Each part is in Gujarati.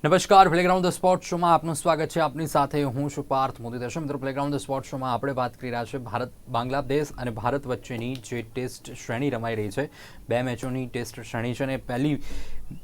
નમસ્કાર પ્લેગ્રાઉન્ડ ધ સ્પોર્ટ શોમાં આપનું સ્વાગત છે. આપની સાથે હું છું પાર્થ મોદી દર્શન મિત્રો પ્લેગ્રાઉન્ડ ધ સ્પોર્ટ શોમાં આપણે વાત કરી રહ્યા છે ભારત, બાંગ્લાદેશ અને ભારત વચ્ચેની જે ટેસ્ટ શ્રેણી રમાઈ રહી છે. બે મેચોની ટેસ્ટ શ્રેણી છે અને પહેલી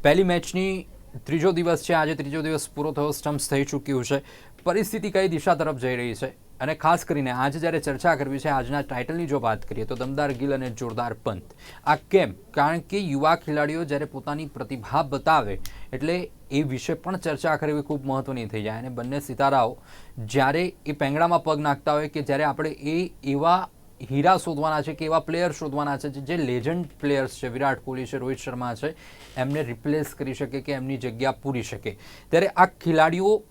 પહેલી મેચની ત્રીજો દિવસ છે. આજે ત્રીજો દિવસ પૂરો થયો, સ્ટમ્પ્સ થઈ ચૂક્યું છે. પરિસ્થિતિ કઈ દિશા તરફ જઈ રહી છે? અને ખાસ કરીને આજે જ્યારે ચર્ચા કરવી છે આજના ટાઇટલની જો વાત કરીએ તો દમદાર ગિલ અને જોરદાર પંત. આ કેમ? કારણ કે યુવા ખેલાડીઓ જ્યારે પોતાની પ્રતિભા બતાવે એટલે એ વિશે પણ ચર્ચા કરવી ખૂબ મહત્ત્વની થઈ જાય. અને બંને સિતારાઓ જ્યારે એ પેંગડામાં પગ નાખતા હોય કે જ્યારે આપણે એ એવા હીરા શોધવાના છે કે એવા પ્લેયર શોધવાના છે જે લેજન્ડ પ્લેયર્સ છે, વિરાટ કોહલી છે, રોહિત શર્મા છે, એમને રિપ્લેસ કરી શકે કે એમની જગ્યા પૂરી શકે. ત્યારે આ ખેલાડીઓ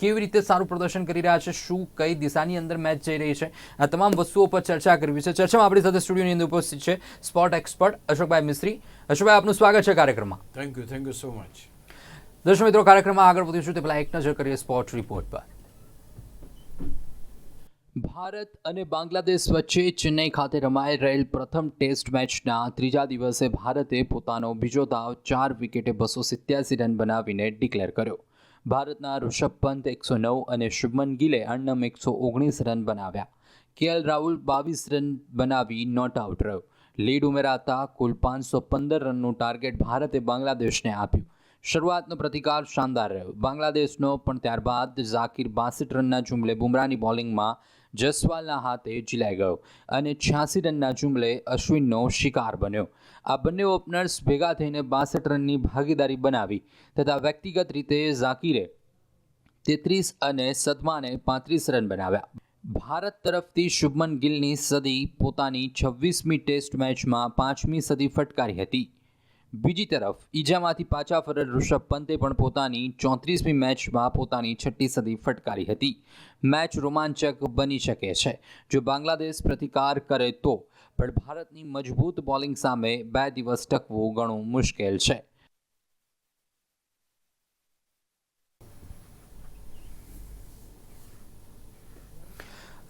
કેવી રીતે સારું પ્રદર્શન કરી રહ્યા છે શું કઈ દિશાની અંદર મેચ જઈ રહી છે આ તમામ વસ્તુઓ પર ચર્ચા કરવી છે. ચર્ચામાં આપણી સાથે સ્ટુડિયોની અંદર ઉપસ્થિત છે સ્પોર્ટ એક્સપર્ટ અશોકભાઈ મિસ્ત્રી. અશોકભાઈ આપનું સ્વાગત છે કાર્યક્રમમાં. Thank you thank you so much દર્શક મિત્રો કાર્યક્રમમાં આગળ વધીશું તે પહેલા એક નજર કરીએ સ્પોર્ટ રિપોર્ટ પર. ભારત અને બાંગ્લાદેશ વચ્ચે ચેન્નઈ ખાતે રમાઈ રહેલ પ્રથમ ટેસ્ટ મેચના ત્રીજા દિવસે ભારતે પોતાનો બીજો દાવ ચાર વિકેટે બસો સિત્યાસી રન બનાવીને ડિક્લેર કર્યો. ભારતના ઋષભ પંત એકસો નવ અને શુભમન ગિલે અણનમ એકસો ઓગણીસ રન બનાવ્યા. કેએલ રાહુલ બાવીસ રન બનાવી નોટ આઉટ રહ્યો. લીડ ઉમેરાતા કુલ પાંચસો પંદર રનનું ટાર્ગેટ ભારતે બાંગ્લાદેશને આપ્યું. શરૂઆતનો પ્રતિકાર શાનદાર રહ્યો. બાંગ્લાદેશનો પણ ત્યારબાદ ઝાકીર બાસઠ રનના જુમલે બુમરાની બોલિંગમાં જસવાલના હાથે ઝીલાઈ ગયો અને છ્યાસી રનના જુમલે અશ્વિનનો શિકાર બન્યો. આ બંને ઓપનર્સ ભેગા થઈને બાસઠ રનની ભાગીદારી બનાવી તથા વ્યક્તિગત રીતે ઝાકીરે તેત્રીસ અને સદમાને પાંત્રીસ રન બનાવ્યા. ભારત તરફથી શુભમન ગિલની સદી પોતાની છવ્વીસમી ટેસ્ટ મેચમાં પાંચમી સદી ફટકારી હતી. બીજી તરફ, ઈજામાંથી પાછા ફરેલ ઋષભ પંતે પણ પોતાની ચોત્રીસમી મેચમાં પોતાની છઠ્ઠી સદી ફટકારી હતી. મેચ રોમાંચક બની શકે છે. જો બાંગ્લાદેશ પ્રતિકાર કરે તો પણ ભારતની મજબૂત બોલિંગ સામે બે દિવસ ટકવું ઘણું મુશ્કેલ છે.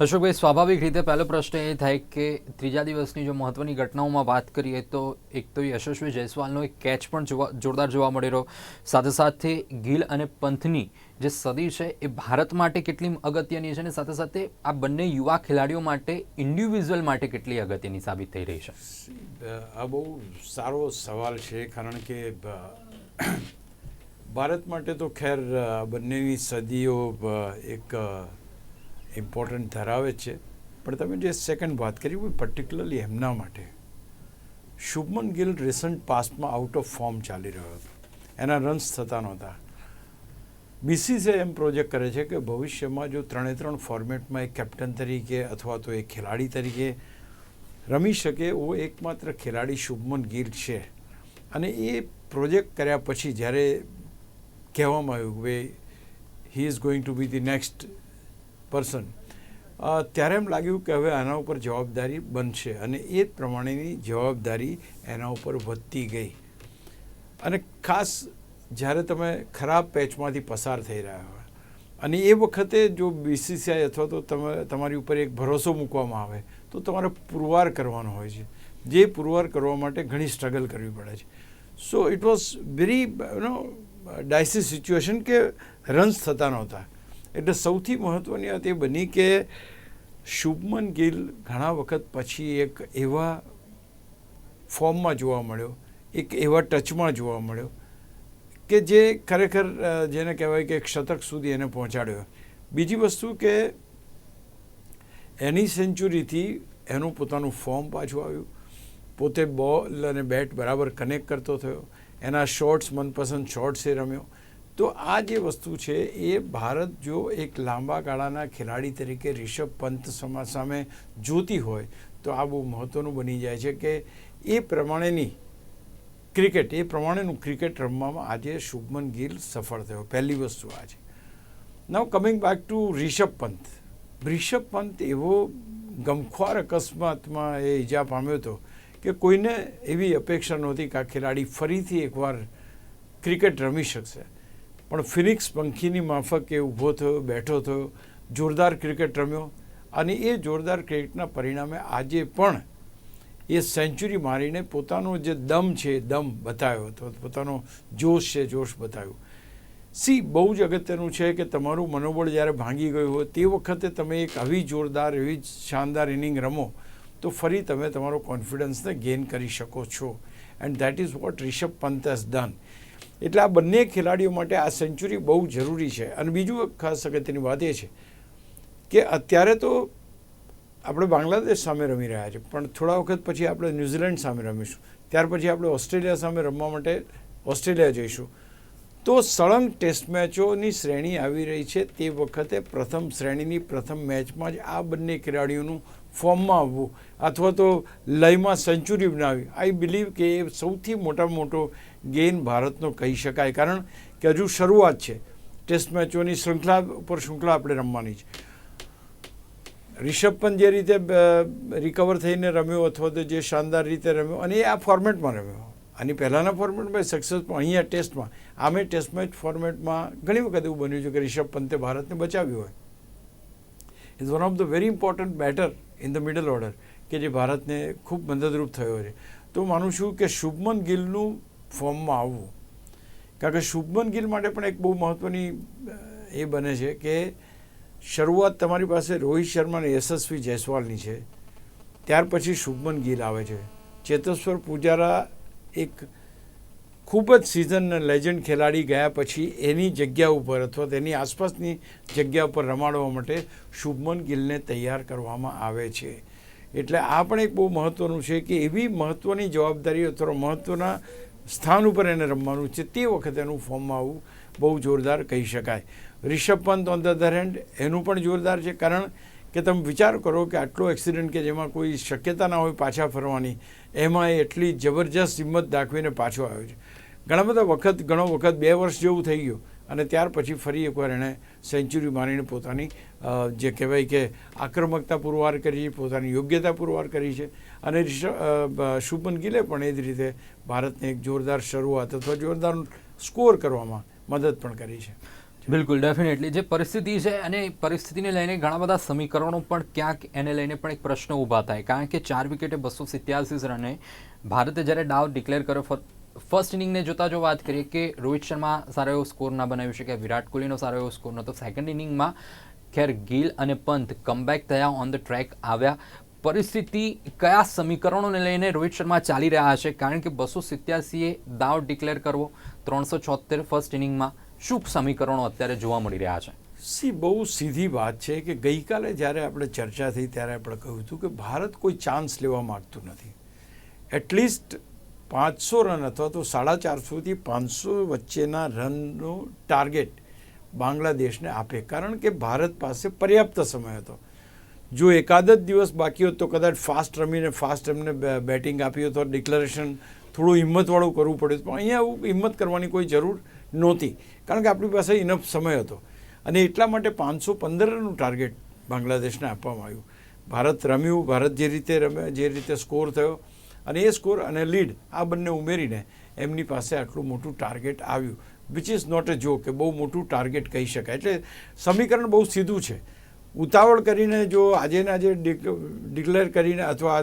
અશોકભાઈ, સ્વાભાવિક રીતે પહેલો પ્રશ્ન એ થાય કે ત્રીજા દિવસની જો મહત્વની ઘટનાઓમાં વાત કરીએ તો એક તો યશસ્વી જયસ્વાલનો એક કેચ પણ જોવા જોરદાર જોવા મળી રહ્યો. સાથે સાથે ગિલ અને પંથની જે સદી છે, એ ભારત માટે કેટલી અગત્યની છે અને સાથે સાથે આ બંને યુવા ખેલાડીઓ માટે ઇન્ડિવિજ્યુઅલ માટે કેટલી અગત્યની સાબિત થઈ રહી છે? આ બહુ સારો સવાલ છે, કારણ કે ભારત માટે તો ખેર બંનેની સદીઓ એક ઇમ્પોર્ટન્ટ ધરાવે છે. પણ તમે જે સેકન્ડ વાત કરી હોય પર્ટિક્યુલરલી એમના માટે. શુભમન ગિલ રિસન્ટ પાસ્ટમાં આઉટ ઓફ ફોર્મ ચાલી રહ્યો હતો. એના રન્સ થતા નહોતા. બીસીસીઆઈ એમ પ્રોજેક્ટ કરે છે કે ભવિષ્યમાં જો ત્રણે ત્રણ ફોર્મેટમાં એક કેપ્ટન તરીકે અથવા તો એક ખેલાડી તરીકે રમી શકે એવો એકમાત્ર ખેલાડી શુભમન ગિલ છે. અને એ પ્રોજેક્ટ કર્યા પછી જ્યારે કહેવામાં આવ્યું કે he is going to be the next person ત્યારે એમ લાગ્યું કે હવે આના ઉપર જવાબદારી બનશે અને એ પ્રમાણેની જવાબદારી એના ઉપર વધતી ગઈ. અને ખાસ જ્યારે તમે ખરાબ પેચમાંથી પસાર થઈ રહ્યા હોય. અને એ વખતે જો બીસીસીઆઈ અથવા તો તમે, તમારી ઉપર એક ભરોસો મૂકવામાં આવે, તો તમારે પુરવાર કરવાનો હોય છે. જે પુરવાર કરવા માટે ઘણી સ્ટ્રગલ કરવી પડે છે. So it was very no dicey situation કે રન્સ થતા નહોતા. એટલે સૌથી મહત્ત્વની વાત એ બની કે શુભમન ગિલ ઘણા વખત પછી એક એવા ફોર્મમાં જોવા મળ્યો, એક એવા ટચમાં જોવા મળ્યો કે જે ખરેખર જેને કહેવાય કે શતક સુધી એને પહોંચાડ્યો. બીજી વસ્તુ કે એની સેન્ચુરીથી એનું પોતાનું ફોર્મ પાછું આવ્યું. પોતે બોલ અને બેટ બરાબર કનેક્ટ કરતો થયો. એના શોર્ટ્સ, મનપસંદ શોર્ટ્સ એ રમ્યો. તો આ જે વસ્તુ છે એ ભારત જો એક લાંબા ગાળાના ખેલાડી તરીકે રિષભ પંત સમા સામે જોતી હોય, તો આ બહુ મહત્ત્વનું બની જાય છે કે એ પ્રમાણેની ક્રિકેટ, એ પ્રમાણેનું ક્રિકેટ રમવામાં આજે શુભમન ગિલ સફળ થયો. પહેલી વસ્તુ આ છે. Now coming back to Rishabh Pant. Rishabh Pant એવો ગમખ્વાર અકસ્માતમાં એ ઈજા પામ્યો હતો કે કોઈને એવી અપેક્ષા નહોતી કે આ ખેલાડી ફરીથી એકવાર ક્રિકેટ રમી શકશે. પણ ફિનિક્સ પંખીની માફક એ ઊભો થયો, બેઠો થયો, જોરદાર ક્રિકેટ રમ્યો અને એ જોરદાર ક્રિકેટના પરિણામે આજે પણ એ સેન્ચુરી મારીને પોતાનો જે દમ છે દમ બતાવ્યો હતો, પોતાનો જોશ છે, જોશ બતાવ્યો. સી, બહુ જ અગત્યનું છે કે તમારું મનોબળ જ્યારે ભાંગી ગયું હોય, તે વખતે તમે એક આવી જોરદાર, એવી શાનદાર ઇનિંગ રમો, તો ફરી તમે તમારો કોન્ફિડન્સને ગેઇન કરી શકો છો. And that is what Rishabh Pant has done. એટલે આ બંને ખેલાડીઓ માટે આ સેન્ચુરી બહુ જરૂરી છે. અને બીજું ખાસ અગત્યની વાત એ છે કે અત્યારે તો આપણે બાંગ્લાદેશ સામે રમી રહ્યા છીએ પણ થોડા વખત પછી આપણે ન્યૂઝીલેન્ડ સામે રમીશું. ત્યાર પછી આપણે ઓસ્ટ્રેલિયા સામે રમવા માટે ઓસ્ટ્રેલિયા જઈશું. તો સળંગ ટેસ્ટ મેચોની શ્રેણી આવી રહી છે. તે વખતે પ્રથમ શ્રેણીની પ્રથમ મેચમાં જ આ બંને ખેલાડીઓનું ફોર્મમાં આવવું અથવા તો લયમાં સેન્ચુરી બનાવી આઈ બિલીવ કે એ સૌથી મોટામાં મોટો ગેઇન ભારતનો કહી શકાય. કારણ કે હજુ શરૂઆત છે. ટેસ્ટ મેચોની શૃંખલા ઉપર શૃંખલા આપણે રમવાની છે. રિષભ પંત જે રીતે રિકવર થઈને રમ્યો અથવા તો જે શાનદાર રીતે રમ્યો, અને એ આ ફોર્મેટમાં રમ્યો. આની પહેલાંના ફોર્મેટમાં સક્સેસ પણ અહીંયા ટેસ્ટમાં. આમે ટેસ્ટ મેચ ફોર્મેટમાં ઘણી વખત એવું બન્યું છે કે રિષભ પંતે ભારતને બચાવ્યું હોય. Is one of the very important batter in the middle order કે જે ભારતને ખૂબ મદદરૂપ થયો છે. તો માનું છું કે શુભમન ગિલનું ફોર્મમાં આવવું. કારણ કે શુભમન ગિલ માટે પણ એક બહુ મહત્ત્વની એ બને છે કે શરૂઆત તમારી પાસે રોહિત શર્માને યશસ્વી જયસ્વાલની છે. ત્યાર પછી શુભમન ગિલ આવે છે. ચેતેશ્વર પૂજારા એક ખૂબ જ સિઝન લેજન્ડ ખેલાડી ગયા પછી એની જગ્યા ઉપર અથવા તેની આસપાસની જગ્યા ઉપર રમાડવા માટે શુભમન ગિલને તૈયાર કરવામાં આવે છે. એટલે આ પણ એક બહુ મહત્ત્વનું છે કે એવી મહત્ત્વની જવાબદારી અથવા મહત્ત્વના સ્થાન ઉપર એને રમવાનું છે તે વખતે એનું ફોર્મમાં આવવું બહુ જોરદાર કહી શકાય. Rishabh Pant on the other hand એનું પણ જોરદાર છે. કારણ કે તમે વિચાર કરો કે આટલો એક્સિડન્ટ કે જેમાં કોઈ શક્યતા ના હોય પાછા ફરવાની, એમાં એ એટલી જબરજસ્ત હિંમત દાખવીને પાછો આવ્યો છે. ઘણા બધા વખત, ઘણો વખત બે વર્ષ જેવું થઈ ગયું અને ત્યાર પછી ફરી એકવાર એણે સેન્ચુરી મારીને પોતાની જે કહેવાય કે આક્રમકતા પુરવાર કરી છે પોતાની યોગ્યતા પુરવાર કરી છે. અને શુભમન ગિલે પણ એ જ રીતે ભારતને એક જોરદાર શરૂઆત અથવા જોરદાર સ્કોર કરવામાં મદદ પણ કરી છે. બિલકુલ ડેફિનેટલી જે પરિસ્થિતિ છે અને પરિસ્થિતિને લઈને ઘણા બધા સમીકરણો પણ ક્યાંક એને લઈને પણ એક પ્રશ્ન ઊભા થાય. કારણ કે ચાર વિકેટે બસો સિત્યાસી રને ભારતે જ્યારે ડાવ ડિક્લેર કર્યો ફર્સ્ટ ઇનિંગને જોતા જો વાત કરીએ કે રોહિત શર્મા સારો એવો સ્કોર ના બનાવી શકે, વિરાટ કોહલીનો સારો એવો સ્કોર નહોતો. સેકન્ડ ઇનિંગમાં ખેર ગિલ અને પંત કમબેક થયા ઓન ધ ટ્રેક આવ્યા. પરિસ્થિતિ કયા સમીકરણોને લઈને રોહિત શર્મા ચાલી રહ્યા છે? કારણ કે બસો સિત્યાસીએ દાવ ડિક્લેર કરવો, ત્રણસો છોતેર ફર્સ્ટ ઇનિંગમાં શું સમીકરણો અત્યારે જોવા મળી રહ્યા છે? સી, બહુ સીધી વાત છે કે ગઈકાલે જ્યારે આપણે ચર્ચા થઈ ત્યારે આપણે કહ્યું હતું કે ભારત કોઈ ચાન્સ લેવા માગતું નથી. એટલીસ્ટ પાંચસો રન અથવા તો સાડા ચારસોથી પાંચસો વચ્ચેના રનનો ટાર્ગેટ બાંગ્લાદેશને આપે. કારણ કે ભારત પાસે પર્યાપ્ત સમય હતો. જો એકાદ જ દિવસ બાકી હોત તો કદાચ ફાસ્ટ રમીને ફાસ્ટ એમને બેટિંગ આપી હોત તો ડિક્લેરેશન થોડું હિંમતવાળું કરવું પડ્યું પણ અહીંયા આવું હિંમત કરવાની કોઈ જરૂર નહોતી. કારણ કે આપણી પાસે ઇનફ સમય હતો. અને એટલા માટે પાંચસો પંદરનું ટાર્ગેટ બાંગ્લાદેશને આપવામાં આવ્યું. ભારત રમ્યું, ભારત જે રીતે રમે જે રીતે સ્કોર થયો અને એ સ્કોર અને લીડ આ બંને ઉમેરીને એમની પાસે આટલું મોટું ટાર્ગેટ આવ્યું. વિચ ઇઝ નોટ અ જો કે બહુ મોટું ટાર્ગેટ કહી શકાય. એટલે સમીકરણ બહુ સીધું છે. ઉતાવળ કરીને જો આજે ને આજે ડિક્લેર કરીને અથવા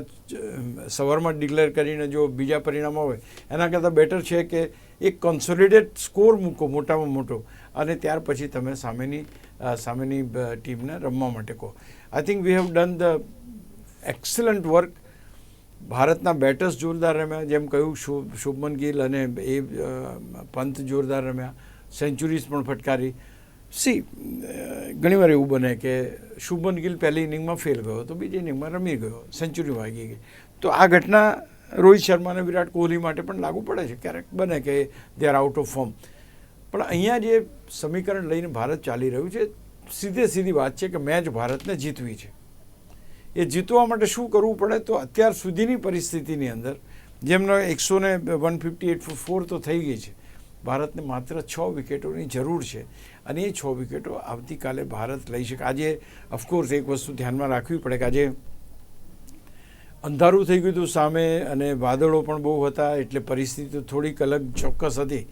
સવારમાં ડિક્લેર કરીને જો બીજા પરિણામો હોય, એના કરતાં બેટર છે કે એક કન્સોલિડેટ સ્કોર મૂકો, મોટામાં મોટો. અને ત્યાર પછી તમે સામેની સામેની ટીમને રમવા માટે કહો. I think we have done the excellent work ભારતના બેટર્સ જોરદાર રમ્યા, જેમ કહ્યું શુભ શુભમન ગિલ અને એ પંત જોરદાર રમ્યા. સેન્ચુરીઝ પણ ફટકારી. સી ઘણીવાર એવું બને કે શુભન ગિલ પહેલી ઇનિંગમાં ફેલ ગયો, તો બીજી ઇનિંગમાં રમી ગયો, સેન્ચુરી વાગી ગઈ. તો આ ઘટના રોહિત શર્મા અને વિરાટ કોહલી માટે પણ લાગુ પડે છે. ક્યારેક બને કે they are out of form પણ અહીંયા જે સમીકરણ લઈને ભારત ચાલી રહ્યું છે, સીધે સીધી વાત છે કે મેચ ભારતને જીતવી છે. એ જીતવા માટે શું કરવું પડે તો અત્યાર સુધીની પરિસ્થિતિની અંદર, જેમનો એકસો ને વન ફિફ્ટી એટ ફોર તો થઈ ગઈ છે ભારતને માત્ર છ વિકેટોની જરૂર છે અને એ છ વિકેટો આવતીકાલે ભારત લઈ શકે. આજે ઓફકોર્સ એક વસ્તુ ધ્યાનમાં રાખવી પડે કે આજે અંધારું થઈ ગયું હતું સામે અને વાદળો પણ બહુ હતા, એટલે પરિસ્થિતિ થોડીક અલગ ચોક્કસ હતી.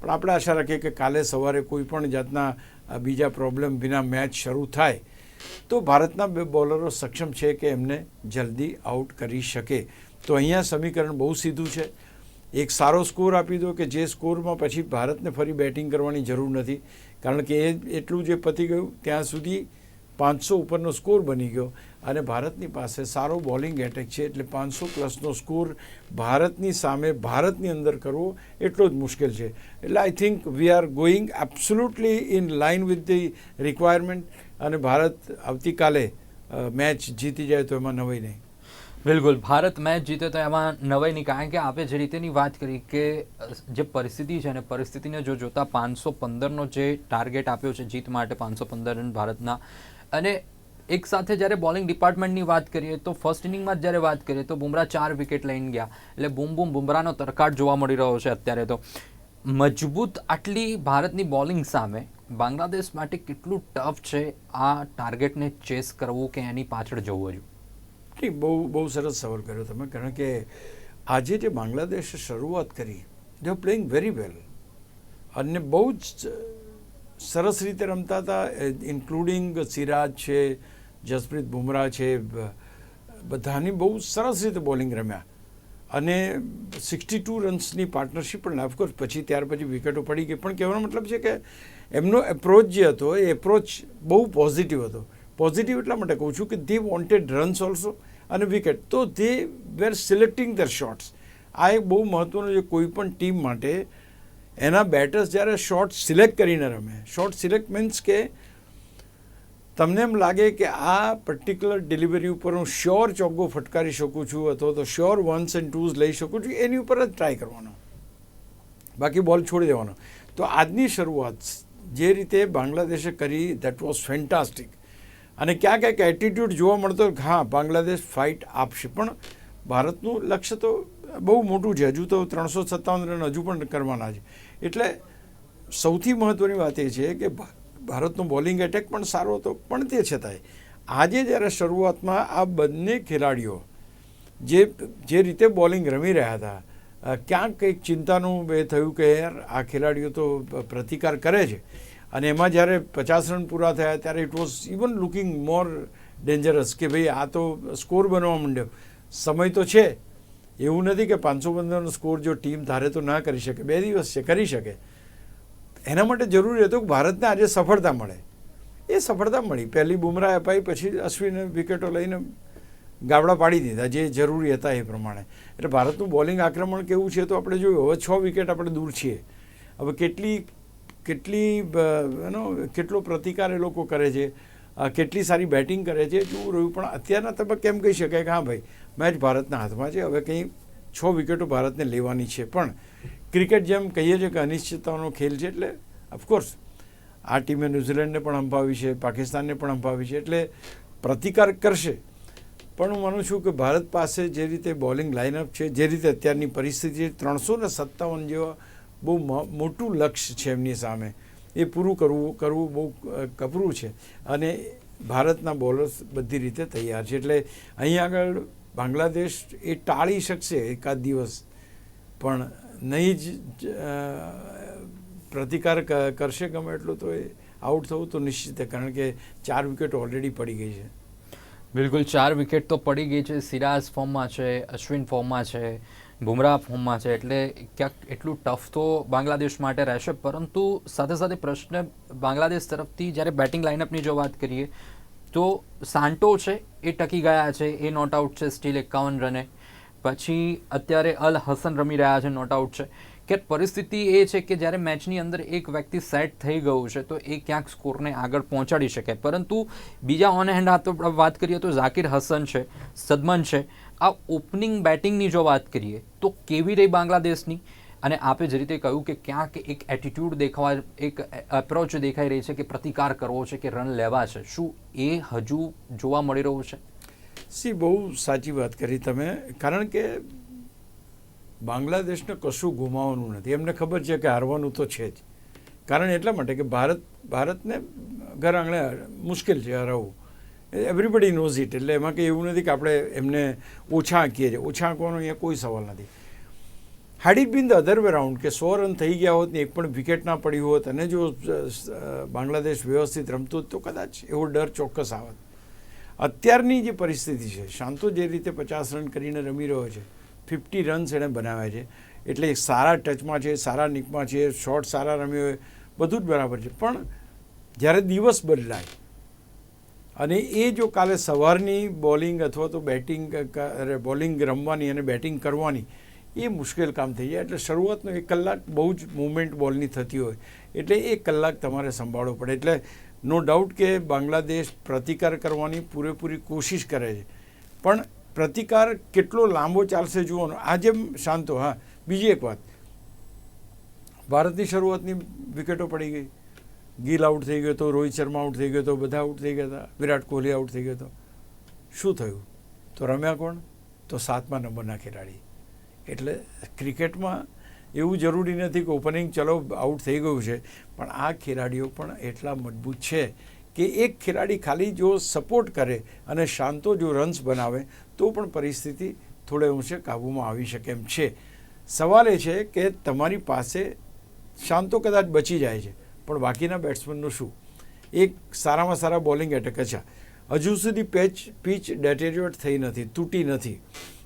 પણ આપણે આશા રાખીએ કે કાલે સવારે કોઈ પણ જાતના બીજા પ્રોબ્લેમ વિના મેચ શરૂ થાય. તો ભારતના બે બોલરો સક્ષમ છે કે એમને જલ્દી આઉટ કરી શકે. તો અહીંયા સમીકરણ બહુ સીધું છે. એક સારો સ્કોર આપી દો કે જે સ્કોરમાં પછી ભારતને ફરી બેટિંગ કરવાની જરૂર નથી. કારણ કે એ એટલું જે પતી ગયું, ત્યાં સુધી પાંચસો ઉપરનો સ્કોર બની ગયો અને ભારતની પાસે સારો બોલિંગ એટેક છે. એટલે પાંચસો પ્લસનો સ્કોર ભારતની સામે ભારતની અંદર કરવો એટલો જ મુશ્કેલ છે. એટલે I think we are going absolutely in line with the requirement અને ભારત આવતીકાલે મેચ જીતી જાય તો એમાં નવાઈ નહીં. બિલકુલ. ભારત મેચ જીતે તો એમાં નવાઈ નહીં. કારણ કે આપણે જે રીતેની વાત કરી કે જે પરિસ્થિતિ છે ને પરિસ્થિતિને જો જોતા પાંચસો પંદરનો જે ટાર્ગેટ આપ્યો છે જીત માટે પાંચસો પંદર રન ભારતના. અને એક સાથે જ્યારે બોલિંગ ડિપાર્ટમેન્ટની વાત કરીએ તો ફર્સ્ટ ઇનિંગમાં જ્યારે વાત કરીએ તો બુમરા ચાર વિકેટ લઈને ગયા. એટલે બૂમ બૂમ બુમરાનો તરકાટ જોવા મળી રહ્યો છે અત્યારે તો. મજબૂત આટલી ભારતની બોલિંગ સામે બાંગ્લાદેશ માટે કેટલું ટફ છે આ ટાર્ગેટને ચેસ કરવું કે એની પાછળ જવું હજુ? ઠીક બહુ બહુ સરસ સવાલ કર્યો તમે, કારણ કે આજે જે બાંગ્લાદેશે શરૂઆત કરી દે પ્લેઇંગ વેરી વેલ અને બહુ જ સરસ રીતે રમતા હતા ઇન્ક્લુડિંગ સિરાજ છે, જસપ્રીત બુમરાહ છે બધાની બહુ સરસ રીતે બોલિંગ રમ્યા. અને સિક્સટી ટુ રન્સની પાર્ટનરશિપ પણ ઓફકોર્સ પછી ત્યાર પછી વિકેટો પડી ગઈ, પણ કહેવાનો મતલબ છે કે એમનો એપ્રોચ જે હતો, એ એપ્રોચ બહુ પોઝિટિવ હતો. પોઝિટિવ એટલા માટે કહું છું કે ધી વોન્ટેડ રન્સ ઓલ્સો અને વિકેટ તો દે વેર સિલેક્ટિંગ ધર શોટ્સ આ એક બહુ મહત્ત્વનું છે કોઈ પણ ટીમ માટે એના બેટર્સ જ્યારે શોટ સિલેક્ટ કરીને રમે. શોટ સિલેક્ટ મીન્સ કે તમને એમ લાગે કે આ પર્ટિક્યુલર ડિલિવરી ઉપર હું શ્યોર ચોગ્ગો ફટકારી શકું છું અથવા તો શ્યોર વન્સ એન્ડ ટુઝ લઈ શકું છું, એની ઉપર જ ટ્રાય કરવાનો. બાકી બોલ છોડી દેવાનો. તો આજની શરૂઆત જે રીતે બાંગ્લાદેશે કરી દેટ વોઝ ફેન્ટાસ્ટિક અને ક્યાં ક્યાંક એટીટ્યૂડ જોવા મળતો હા, બાંગ્લાદેશ ફાઇટ આપશે. પણ ભારતનું લક્ષ્ય તો બહુ મોટું છે. હજુ તો ત્રણસો સત્તાવન રન હજુ પણ કરવાના છે. એટલે સૌથી મહત્ત્વની વાત એ છે કે ભારતનો બોલિંગ એટેક પણ સારો હતો, પણ તે છતાંય આજે જ્યારે શરૂઆતમાં આ બંને ખેલાડીઓ જે જે રીતે બોલિંગ રમી રહ્યા હતા ક્યાંક કંઈક ચિંતાનું એ થયું કે યાર, આ ખેલાડીઓ તો પ્રતિકાર કરે છે. અને એમાં જ્યારે પચાસ રન પૂરા થયા ત્યારે it was even looking more dangerous કે ભાઈ આ તો સ્કોર બનવા માંડ્યો. સમય તો છે. એવું નથી કે પાંચસો પંદરનો સ્કોર જો ટીમ ધારે તો ના કરી શકે. બે દિવસ છે, કરી શકે. એના માટે જરૂરી હતું કે ભારતને આજે સફળતા મળે. એ સફળતા મળી. પહેલી બુમરાહ અપાઈ, પછી અશ્વિને વિકેટો લઈને ગાબડા પાડી દીધા, જે જરૂરી હતા એ પ્રમાણે. એટલે ભારતનું બોલિંગ આક્રમણ કેવું છે તો આપણે જોયું, હવે છ વિકેટ આપણે દૂર છીએ. હવે કેટલી કેટલી એનો કેટલો પ્રતિકાર એ લોકો કરે છે કેટલી સારી બેટિંગ કરે છે જોવું રહ્યું પણ અત્યારના તબક્કે એમ કહી શકાય કે હા ભાઈ, મેચ ભારતના હાથમાં છે, હવે કંઈ છ વિકેટો ભારતને લેવાની છે. પણ ક્રિકેટ જેમ કહીએ છીએ કે અનિશ્ચિતતાનો ખેલ છે, એટલે ઓફકોર્સ આ ટીમે ન્યૂઝીલેન્ડને પણ હંપાવી છે, પાકિસ્તાનને પણ હંપાવી છે, એટલે પ્રતિકાર કરશે. પણ હું માનું છું કે ભારત પાસે જે રીતે બોલિંગ લાઇનઅપ છે, જે રીતે અત્યારની પરિસ્થિતિ ત્રણસો ને સત્તાવન જેવા બહુ મોટું લક્ષ્ય છે એમની સામે. એ પૂરું કરવું કરવું બહુ કપરું છે. અને ભારતના બોલર્સ બધી રીતે તૈયાર છે. એટલે અહીં આગળ બાંગ્લાદેશ એ ટાળી શકશે એકાદ દિવસ. પણ નહીં જ પ્રતિકાર કરશે ગમે એટલું તો એ આઉટ થવું તો નિશ્ચિત કારણ કે ચાર વિકેટ ઓલરેડી પડી ગઈ છે. બિલકુલ, ચાર વિકેટ તો પડી ગઈ છે. સિરાજ ફોર્મમાં છે, અશ્વિન ફોર્મમાં છે. બુમરાહ ફોર્મમાં છે, એટલે ક્યાંક એટલું ટફ તો બાંગ્લાદેશ માટે રહેશે, પરંતુ સાથે સાથે પ્રશ્ન બાંગ્લાદેશ તરફથી જ્યારે બેટિંગ લાઇનઅપની જો વાત કરીએ, તો સાન્ટો છે, એ ટકી ગયા છે, એ નોટ આઉટ છે સ્ટીલ એકાવન રને. પછી અત્યારે અલ હસન રમી રહ્યા છે નોટ આઉટ છે. કે પરિસ્થિતિ એ છે કે જ્યારે મેચની અંદર એક વ્યક્તિ સેટ થઈ ગયું છે, તો એ ક્યાંક સ્કોરને આગળ પહોંચાડી શકે. પરંતુ બીજા ઓન હેન્ડ આપણે વાત કરીએ તો ઝાકિર હસન છે, સદમન છે. આ ઓપનિંગ બેટિંગની જો વાત કરીએ, તો કેવી રહી બાંગ્લાદેશની? અને આપે જે રીતે કહ્યું કે ક્યાંક એક એટીટ્યૂડ દેખાવા, એક એપ્રોચ દેખાઈ રહી છે કે પ્રતિકાર કરવો છે કે રન લેવા છે. શું એ હજુ જોવા મળી રહ્યું છે? સી, બહુ સાચી વાત કરી તમે. કારણ કે બાંગ્લાદેશને કશું ગુમાવવાનું નથી. એમને ખબર છે કે હારવાનું તો છે જ. કારણ એટલા માટે કે ભારત, ભારતને ઘર આંગણે મુશ્કેલ છે હરાવવું. એવરીબડી નોઝ ઇટ એટલે એમાં કંઈ એવું નથી કે આપણે એમને ઓછા આંકીએ છીએ. ઓછા આંકવાનો અહીંયા કોઈ સવાલ નથી. હાડી બિન been other other way around કે સો રન થઈ ગયા હોત ને એક પણ વિકેટ ના પડી હોત અને જો બાંગ્લાદેશ વ્યવસ્થિત રમતું તો કદાચ એવો ડર ચોક્કસ આવત. અત્યારની જે પરિસ્થિતિ છે, શાંતો જે રીતે પચાસ રન કરીને રમી રહ્યો છે ફિફ્ટી રન્સ એણે બનાવ્યા છે. એટલે સારા ટચમાં છે, સારા નિકમાં છે, શોટ સારા રમ્યો હોય, બધું જ બરાબર છે. પણ જ્યારે દિવસ બદલાય અને એ જો કાલે સવારની બોલિંગ અથવા તો બેટિંગ બોલિંગ રમવાની અને બેટિંગ કરવાની એ મુશ્કેલ કામ થઈ જાય. એટલે શરૂઆતનો એક કલાક બહુ જ મુવમેન્ટ બોલની થતી હોય. એટલે એક કલાક તમારે સંભાળવો પડે. એટલે નો ડાઉટ કે બાંગ્લાદેશ પ્રતિકાર કરવાની પૂરેપૂરી કોશિશ કરે છે. પણ પ્રતિકાર કેટલો લાંબો ચાલશે જુઓનો આજે શાંતો હા બીજી એક વાત. ભારતની શરૂઆતની વિકેટો પડી ગઈ. ગિલ આઉટ થઈ ગયો હતો રોહિત શર્મા આઉટ થઈ ગયો હતો બધા આઉટ થઈ ગયા હતા. વિરાટ કોહલી આઉટ થઈ ગયો હતો શું થયું? તો રમ્યા કોણ? તો સાતમા નંબરના ખેલાડી. એટલે ક્રિકેટમાં એવું જરૂરી નથી કે ઓપનિંગ ચલો, આઉટ થઈ ગયું છે. પણ આ ખેલાડીઓ પણ એટલા મજબૂત છે કે એક ખેલાડી ખાલી જો સપોર્ટ કરે અને શાંતો જો રન્સ બનાવે, તો પણ પરિસ્થિતિ થોડે અંશે કાબૂમાં આવી શકે એમ છે. સવાલ એ છે કે તમારી પાસે શાંતો કદાચ બચી જાય છે, પણ બાકીના બેટ્સમેનનું શું? એક સારામાં સારા બોલિંગ એટેક છે હજુ સુધી પેચ પીચ ડેટેરિયોટ થઈ નથી, તૂટી નથી.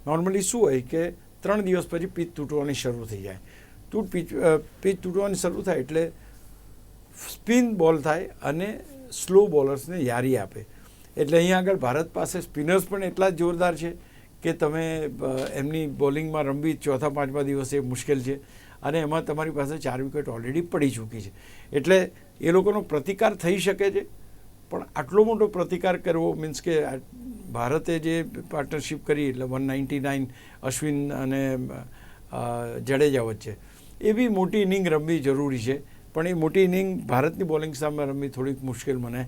નોર્મલી શું હોય કે ત્રણ દિવસ પછી પીચ તૂટવાની શરૂ થઈ જાય. તૂટ પીચ પીચ તૂટવાની શરૂ થાય એટલે સ્પિન બોલ થાય અને સ્લો બોલર્સને યારી આપે. એટલે અહીંયા આગળ ભારત પાસે સ્પિનર્સ પણ એટલા જ જોરદાર છે કે તમે એમની બોલિંગમાં રમવી ચોથા પાંચમા દિવસે મુશ્કેલ છે. અને એમાં તમારી પાસે ચાર વિકેટ ઓલરેડી પડી ચૂકી છે. એટલે એ લોકોનો પ્રતિકાર થઈ શકે છે. પણ આટલો મોટો પ્રતિકાર કરવો મીન્સ કે ભારતે જે પાર્ટનરશિપ કરી, એટલે વન નાઇન્ટી નાઇન અશ્વિન અને જડેજા વચ્ચે, એ બી મોટી ઇનિંગ રમવી જરૂરી છે. પણ એ મોટી ઇનિંગ ભારતની બોલિંગ સામે રમવી થોડીક મુશ્કેલ મને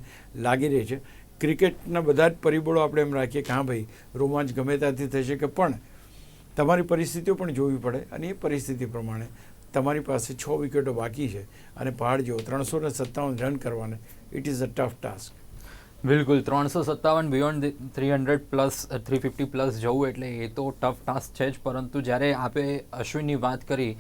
લાગી રહી છે. ક્રિકેટના બધા જ પરિબળો આપણે એમ રાખીએ કે હા ભાઈ, રોમાંચ ગમે ત્યાંથી થશે કે પણ તમારી પરિસ્થિતિઓ પણ જોવી પડે અને એ પરિસ્થિતિ પ્રમાણે તમારી પાસે છ વિકેટો બાકી છે અને પહાડ જેવો ત્રણસો ને સત્તાવન રન કરવાને it is a tough task બિલકુલ, ત્રણસો સત્તાવન beyond three hundred plus three fifty plus જવું એટલે એ તો ટફ ટાસ્ક છે જ, પરંતુ જ્યારે આપે અશ્વિનની વાત કરી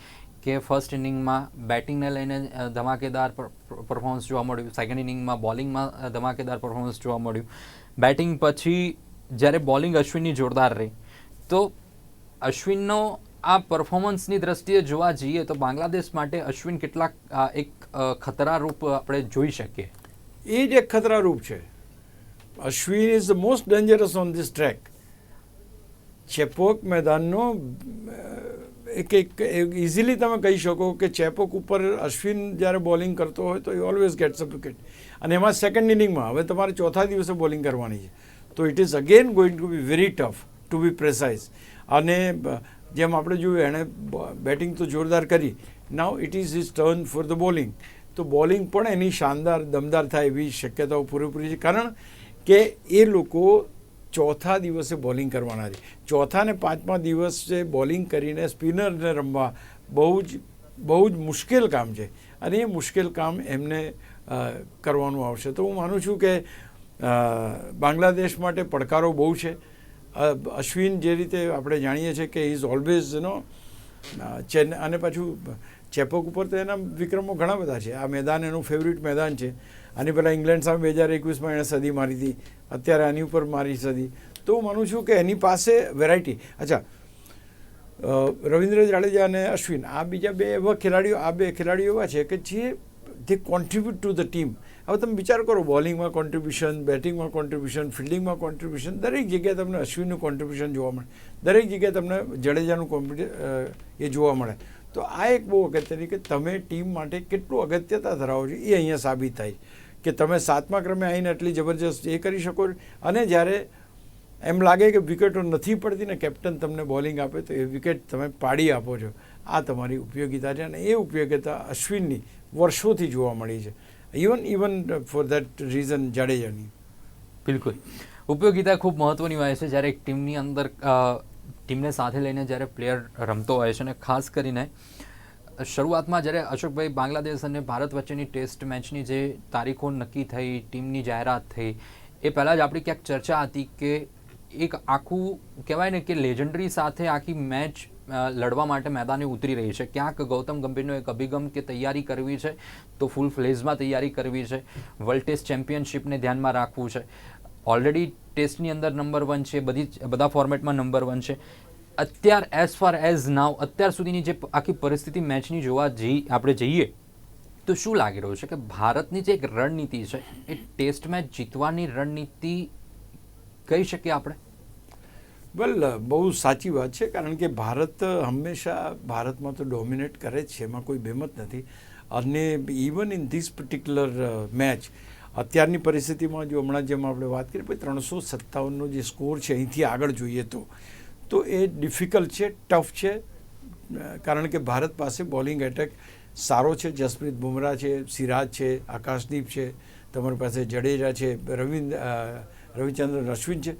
કે ફર્સ્ટ ઇનિંગમાં બેટિંગને લઈને ધમાકેદાર પરફોર્મન્સ જોવા મળ્યું. સેકન્ડ ઇનિંગમાં બોલિંગમાં ધમાકેદાર પરફોર્મન્સ જોવા મળ્યું. બેટિંગ પછી જ્યારે બોલિંગ અશ્વિનની જોરદાર રહી, તો અશ્વિનનો આ પરફોર્મન્સની દ્રષ્ટિએ જોવા જઈએ તો બાંગ્લાદેશ માટે અશ્વિન કેટલાક એક ખતરારૂપ આપણે જોઈ શકીએ. એ જ એક ખતરારૂપ છે. Ashwin is the most dangerous on this track Chepauk મેદાનનો એક ઇઝીલી તમે કહી શકો કે ચેપોક ઉપર અશ્વિન જ્યારે બોલિંગ કરતો હોય તો એ ઓલવેઝ ગેટ્સ અ વિકેટ અને એમાં સેકન્ડ ઇનિંગમાં હવે તમારે ચોથા દિવસે બોલિંગ કરવાની છે. તો it is again going to be very tough to be precise અને જેમ આપણે જોયું, એણે બેટિંગ તો જોરદાર કરી. Now it is his turn for the bowling તો બોલિંગ પણ એની શાનદાર, દમદાર થાય એવી શક્યતાઓ પૂરેપૂરી છે. કારણ કે એ લોકો ચોથા દિવસે બોલિંગ કરવાના છે. ચોથા ને પાંચમા દિવસે બોલિંગ કરીને સ્પિનરને રમવા બહુ જ બહુ જ મુશ્કેલ કામ છે. અને એ મુશ્કેલ કામ એમને કરવાનું આવશે. તો હું માનું છું કે બાંગ્લાદેશ માટે પડકારો બહુ છે. અશ્વિન જે રીતે આપણે જાણીએ છીએ કે ઇઝ ઓલવેઝ નો ચેન્નઈ અને પાછું ચેપોક ઉપર તો એના વિક્રમો ઘણા બધા છે. આ મેદાન એનું ફેવરિટ મેદાન છે. આની પહેલાં ઇંગ્લેન્ડ સામે બે હજાર એકવીસમાં એણે સદી મારી હતી. અત્યારે આની ઉપર મારી સદી. તો હું માનું છું કે એની પાસે વેરાયટી અચ્છા રવિન્દ્ર જાડેજા અને અશ્વિન, આ બીજા બે એવા ખેલાડીઓ, આ બે ખેલાડીઓ એવા છે કે જે they contribute to the team હવે તમે વિચાર કરો બોલિંગમાં કોન્ટ્રીબ્યુશન બેટિંગમાં કોન્ટ્રીબ્યુશન ફિલ્ડિંગમાં કોન્ટ્રીબ્યુશન દરેક જગ્યાએ તમને અશ્વિનનું કોન્ટ્રીબ્યુશન જોવા મળે. દરેક જગ્યાએ તમને જડેજાનું કોમ્પિટ એ જોવા મળે. તો આ એક બહુ અગત્યની કે તમે ટીમ માટે કેટલું અગત્યતા ધરાવો છો એ અહીંયા સાબિત થાય. કે તમે સાતમા ક્રમે આવીને આટલી જબરજસ્ત એ કરી શકો. અને જ્યારે એમ લાગે કે વિકેટો નથી પડતી ને કેપ્ટન તમને બોલિંગ આપે તો એ વિકેટ તમે પાડી આપો છો. આ તમારી ઉપયોગિતા છે અને એ ઉપયોગિતા અશ્વિનની વર્ષોથી જોવા મળી છે. Even even for that reason જાડેજાની. બિલકુલ. ઉપયોગિતા ખૂબ મહત્વની હોય છે. જ્યારે એક ટીમની અંદર ટીમને સાથે લઈને જ્યારે પ્લેયર રમતો હોય છે અને ખાસ કરીને શરૂઆતમાં જ્યારે અશોકભાઈ બાંગ્લાદેશ અને ભારત વચ્ચેની ટેસ્ટ મેચની જે તારીખો નક્કી થઈ, ટીમની જાહેરાત થઈ, એ પહેલાં જ આપણી ક્યાંક ચર્ચા હતી કે એક આખું કહેવાય ને કે લેજન્ડરી સાથે આખી મેચ લડવા માટે મેદાને ઉતરી રહી છે. ક્યાંક ગૌતમ ગંભીરનો એક અભિગમ કે તૈયારી કરવી છે, તો ફૂલ ફ્લેઝમાં તૈયારી કરવી છે. વર્લ્ડ ટેસ્ટ ચેમ્પિયનશિપને ધ્યાનમાં રાખવું છે. ઓલરેડી ટેસ્ટની અંદર નંબર વન છે, બધી બધા ફોર્મેટમાં નંબર વન છે. અત્યાર એઝ ફાર એઝ નાવ અત્યાર સુધીની જે આખી પરિસ્થિતિ મેચની જોવા જઈ, આપણે જઈએ, તો શું લાગી રહ્યું છે કે ભારતની જે એક રણનીતિ છે, એ ટેસ્ટ મેચ જીતવાની રણનીતિ કહી શકીએ આપણે? વેલ બહુ સાચી વાત છે, કારણ કે ભારત હંમેશા ભારતમાં તો ડોમિનેટ કરે જ છે, એમાં કોઈ બેમત નથી. અને even in this particular match અત્યારની પરિસ્થિતિમાં જો હમણાં જેમ આપણે વાત કરીએ ત્રણસો સત્તાવનનો જે સ્કોર છે, અહીંથી આગળ જોઈએ તો તો એ ડિફિકલ્ટ છે ટફ છે. કારણ કે ભારત પાસે બોલિંગ એટેક સારો છે. જસપ્રીત બુમરાહ છે, સિરાજ છે, આકાશદીપ છે, તમારી પાસે જડેજા છે રવિન્દ્ર રવિચંદ્રન અશ્વિન છે.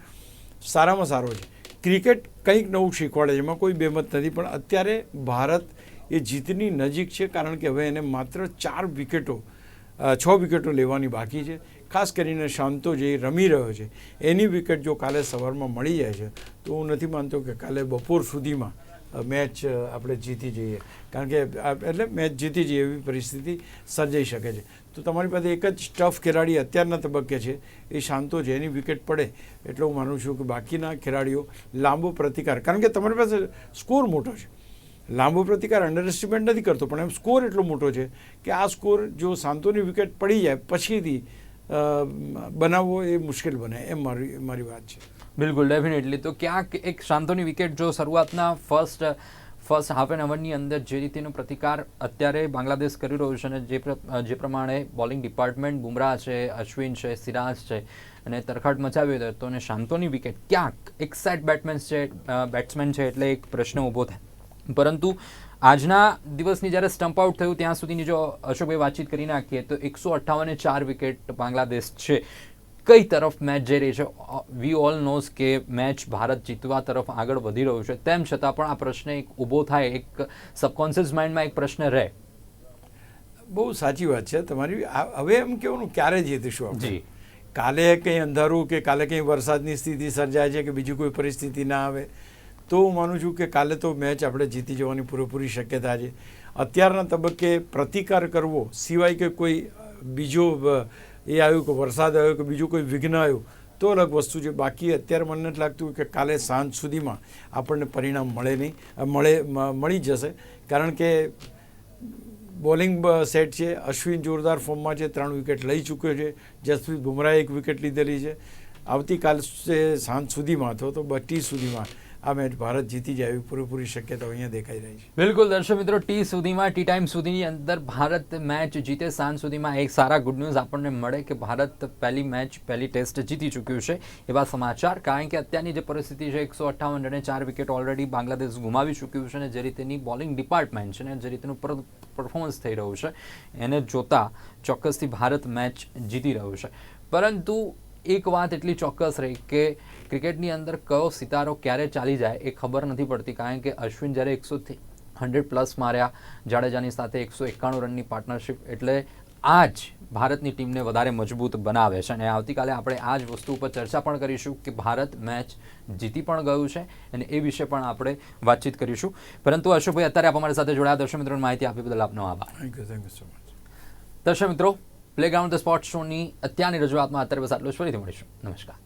સારામાં સારો છે. ક્રિકેટ કંઈક નવું શીખવાડે છે. એમાં કોઈ બેમત નથી. પણ અત્યારે ભારત એ જીતની નજીક છે. કારણ કે હવે એને માત્ર ચાર વિકેટો છ વિકેટો લેવાની બાકી છે. ખાસ કરીને શાંતો જે રમી રહ્યો છે, એની વિકેટ જો કાલે સવારમાં મળી જાય છે, તો હું નથી માનતો કે કાલે બપોર સુધીમાં મેચ આપણે જીતી જઈએ. કારણ કે એટલે મેચ જીતી જઈએ એવી પરિસ્થિતિ સર્જાઈ શકે છે. તો તમારી પાસે એક જ ટફ ખેલાડી અત્યારના તબક્કે છે, એ શાંતો છે, એની વિકેટ પડે એટલે હું માનું છું કે બાકીના ખેલાડીઓ લાંબો પ્રતિકાર, કારણ કે તમારી પાસે સ્કોર મોટો છે. લાંબો પ્રતિકાર અંડર નથી કરતો, પણ એમ સ્કોર એટલો મોટો છે કે આ સ્કોર જો શાંતોની વિકેટ પડી જાય, પછીથી બનાવવો એ મુશ્કેલ બને એમ મારી મારી વાત છે. બિલકુલ ડેફિનેટલી તો ક્યાંક એક શાંતોની વિકેટ જો શરૂઆતના ફર્સ્ટ ફર્સ્ટ હાફ એન અવરની અંદર જે રીતેનો પ્રતિકાર અત્યારે બાંગ્લાદેશ કરી રહ્યું છે અને જે જે પ્રમાણે બોલિંગ ડિપાર્ટમેન્ટ બુમરાહ છે, અશ્વિન છે, સિરાજ છે અને તરખાટ મચાવ્યો હતો અને શાંતોની વિકેટ ક્યાંક એક સાઇડ બેટ્સમેન છે બેટ્સમેન છે એટલે એક પ્રશ્ન ઊભો થાય. પરંતુ આજના દિવસની જ્યારે સ્ટમ્પ આઉટ થયું ત્યાં સુધીની જો અશોકભાઈ વાતચીત કરી નાખીએ તો એકસો અઠ્ઠાવને ચાર વિકેટ બાંગ્લાદેશ છે. કઈ તરફ મેચ જઈ રહી છે? વી ઓલ નોઝ કે મેચ ભારત જીતવા તરફ આગળ વધી રહ્યું છે. તેમ છતાં પણ આ પ્રશ્ન એક ઊભો થાય એક સબકોન્શિયસ માઇન્ડમાં એક પ્રશ્ન રહે. બહુ સાચી વાત છે તમારી. હવે એમ કેવું ક્યારે જીતીશું આપણે? જી. કાલે કંઈ અંધારું કે કાલે કંઈ વરસાદની સ્થિતિ સર્જાય છે કે બીજી કોઈ પરિસ્થિતિ ના આવે? તો હું માનું છું કે કાલે તો મેચ આપણે જીતી જવાની પૂરેપૂરી શક્યતા છે. અત્યારના તબક્કે પ્રતિકાર કરવો સિવાય કે કોઈ બીજો એ આવ્યું કે વરસાદ આવ્યો કે બીજું કોઈ વિઘ્ન આવ્યું, તો અલગ વસ્તુ છે. બાકી અત્યારે મને નથી લાગતું કે કાલે સાંજ સુધીમાં આપણને પરિણામ મળે નહીં મળે મળી જશે. કારણ કે બોલિંગ સેટ છે. અશ્વિન જોરદાર ફોર્મમાં છે. ત્રણ વિકેટ લઈ ચૂક્યો છે. જસપ્રીત બુમરાહે એક વિકેટ લીધેલી છે. આવતીકાલ સાંજ સુધીમાં અથવા તો બત્રીસ સુધીમાં આ મેચ ભારત જીતી જાય એવી પૂરેપૂરી શક્યતાઓ અહીંયા દેખાઈ રહી છે. બિલકુલ, દર્શક મિત્રો, ટી સુધીમાં, ટી ટાઈમ સુધીની અંદર ભારત મેચ જીતે. સાંજ સુધીમાં એક સારા ગુડ ન્યૂઝ આપણને મળે કે ભારત પહેલી મેચ, પહેલી ટેસ્ટ જીતી ચૂક્યું છે. એવા સમાચાર, કારણ કે અત્યારની જે પરિસ્થિતિ છે, એકસો અઠ્ઠાવન રને ચાર વિકેટ ઓલરેડી બાંગ્લાદેશ ગુમાવી ચૂક્યું છે અને જે રીતેની બોલિંગ ડિપાર્ટમેન્ટ છે અને જે રીતેનું પરફોર્મન્સ થઈ રહ્યું છે, એને જોતાં ચોક્કસથી ભારત મેચ જીતી રહ્યું છે. પરંતુ એક વાત એટલી ચોક્કસ રહી કે ક્રિકેટની અંદર કયો સિતારો ક્યારે ચાલી જાય એ ખબર નથી પડતી કારણ કે અશ્વિન જ્યારે એકસો હંડ્રેડ પ્લસ માર્યા જાડેજાની સાથે એકસો એકાણું રનની પાર્ટનરશિપ એટલે આ જ ભારતની ટીમને વધારે મજબૂત બનાવે છે. અને આવતીકાલે આપણે આ જ વસ્તુ ઉપર ચર્ચા પણ કરીશું કે ભારત મેચ જીતી પણ ગયું છે અને એ વિશે પણ આપણે વાતચીત કરીશું. પરંતુ અશોકભાઈ અત્યારે આપ અમારી સાથે જોડાયા. દર્શક મિત્રોને માહિતી આપી બદલ આપનો આભાર. Thank you thank you so much દર્શક મિત્રો પ્લેગ્રાઉન્ડ ધ સ્પોર્ટ શોની અત્યારની રજૂઆતમાં અત્યારે બસ આટલું જ. ફરીથી મળીશું. નમસ્કાર.